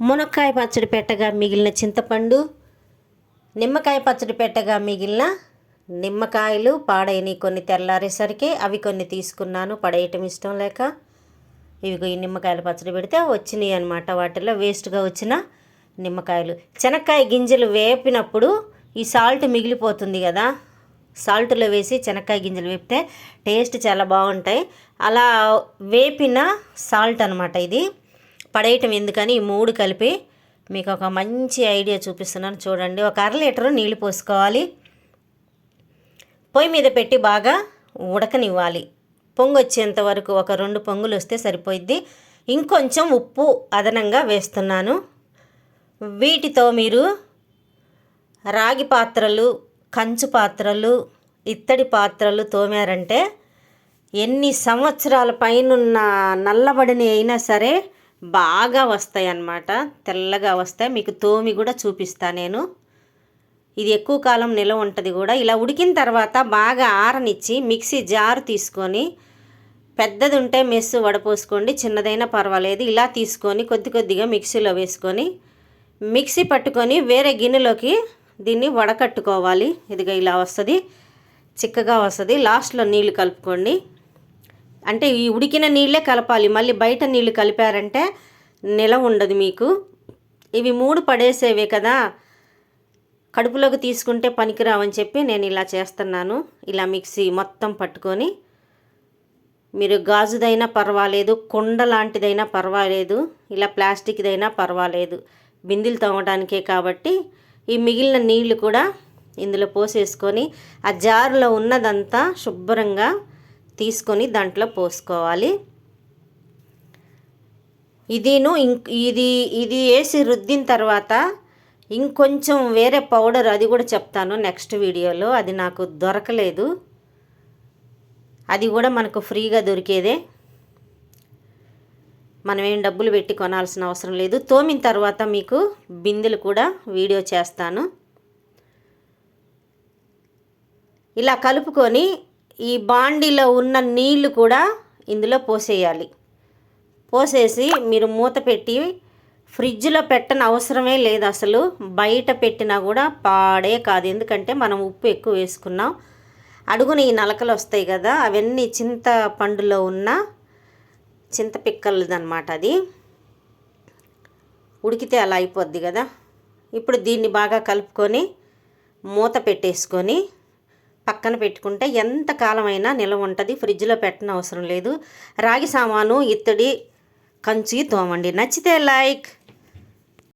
మునక్కాయ పచ్చడి పెట్టగా మిగిలిన చింతపండు నిమ్మకాయ పచ్చడి పెట్టగా మిగిలిన నిమ్మకాయలు పాడైనవి కొన్ని తెల్లారేసరికి. అవి కొన్ని తీసుకున్నాను పడేయటం ఇష్టం లేక. ఇవి ఈ నిమ్మకాయల పచ్చడి పెడితే వచ్చినాయి అనమాట వాటిలో వేస్ట్గా వచ్చిన నిమ్మకాయలు. చెనక్కాయ గింజలు వేపినప్పుడు ఈ సాల్ట్ మిగిలిపోతుంది కదా. సాల్ట్లో వేసి చెనక్కాయ గింజలు వేపితే టేస్ట్ చాలా బాగుంటాయి. అలా వేపిన సాల్ట్ అనమాట ఇది. పడేయటం ఎందుకని ఈ మూడు కలిపి మీకు ఒక మంచి ఐడియా చూపిస్తున్నాను. చూడండి ఒక అర లీటరు నీళ్ళు పోసుకోవాలి. పొయ్యి మీద పెట్టి బాగా ఉడకనివ్వాలి. పొంగు వచ్చేంత వరకు ఒక రెండు పొంగులు వస్తే సరిపోయిద్ది. ఇంకొంచెం ఉప్పు అదనంగా వేస్తున్నాను. వీటితో మీరు రాగి పాత్రలు కంచు పాత్రలు ఇత్తడి పాత్రలు తోమారంటే ఎన్ని సంవత్సరాల పైనున్న నల్లబడిని అయినా సరే బాగా వస్తాయి అన్నమాట. తెల్లగా వస్తాయి. మీకు తోమి కూడా చూపిస్తా నేను. ఇది ఎక్కువ కాలం నిలవ ఉంటుంది కూడా. ఇలా ఉడికిన తర్వాత బాగా ఆరనిచ్చి మిక్సీ జారు తీసుకొని పెద్దది ఉంటే మెస్సు వడపోసుకోండి. చిన్నదైనా పర్వాలేదు. ఇలా తీసుకొని కొద్ది కొద్దిగా మిక్సీలో వేసుకొని మిక్సీ పట్టుకొని వేరే గిన్నెలోకి దీన్ని వడకట్టుకోవాలి. ఇదిగా ఇలా వస్తుంది. చిక్కగా వస్తుంది. లాస్ట్లో నీళ్ళు కలుపుకోండి. అంటే ఈ ఉడికిన నీళ్ళే కలపాలి. మళ్ళీ బయట నీళ్ళు కలిపారంటే నిల ఉండదు మీకు. ఇవి మూడు పడేసేవే కదా. కడుపులోకి తీసుకుంటే పనికిరావని చెప్పి నేను ఇలా చేస్తున్నాను. ఇలా మిక్సీ మొత్తం పట్టుకొని. మీరు గాజుదైనా పర్వాలేదు కుండ లాంటిదైనా పర్వాలేదు ఇలా ప్లాస్టిక్దైనా పర్వాలేదు. బిందెలు తోమడానికే కాబట్టి ఈ మిగిలిన నీళ్ళు కూడా ఇందులో పోసేసుకొని ఆ జారులో ఉన్నదంతా శుభ్రంగా తీసుకొని దాంట్లో పోసుకోవాలి. ఇదిను ఇంక్ ఇది ఇది వేసి రుద్దిన తర్వాత ఇంకొంచెం వేరే పౌడర్ అది కూడా చెప్తాను నెక్స్ట్ వీడియోలో. అది నాకు దొరకలేదు. అది కూడా మనకు ఫ్రీగా దొరికేదే. మనం ఏం డబ్బులు పెట్టి కొనాల్సిన అవసరం లేదు. తోమిన తర్వాత మీకు బిందెలు కూడా వీడియో చేస్తాను. ఇలా కలుపుకొని ఈ బాండీలో ఉన్న నీళ్ళు కూడా ఇందులో పోసేయాలి. పోసేసి మీరు మూత పెట్టి ఫ్రిడ్జ్లో పెట్టని అవసరమే లేదు అసలు. బయట పెట్టినా కూడా పాడే కాదు. ఎందుకంటే మనం ఉప్పు ఎక్కువ వేసుకున్నాం. అడుగున ఈ నలకలు వస్తాయి కదా అవన్నీ చింత పండులో ఉన్న చింత పిక్కలదనమాట అది. ఉడికితే అలా అయిపోద్ది కదా. ఇప్పుడు దీన్ని బాగా కలుపుకొని మూత పెట్టేసుకొని పక్కన పెట్టుకుంటే ఎంత కాలమైనా నిల్వ ఉంటుంది ఫ్రిడ్జ్లో పెట్టిన అవసరం లేదు. రాగి సామాను ఇత్తడి కంచి తోమండి. నచ్చితే లైక్!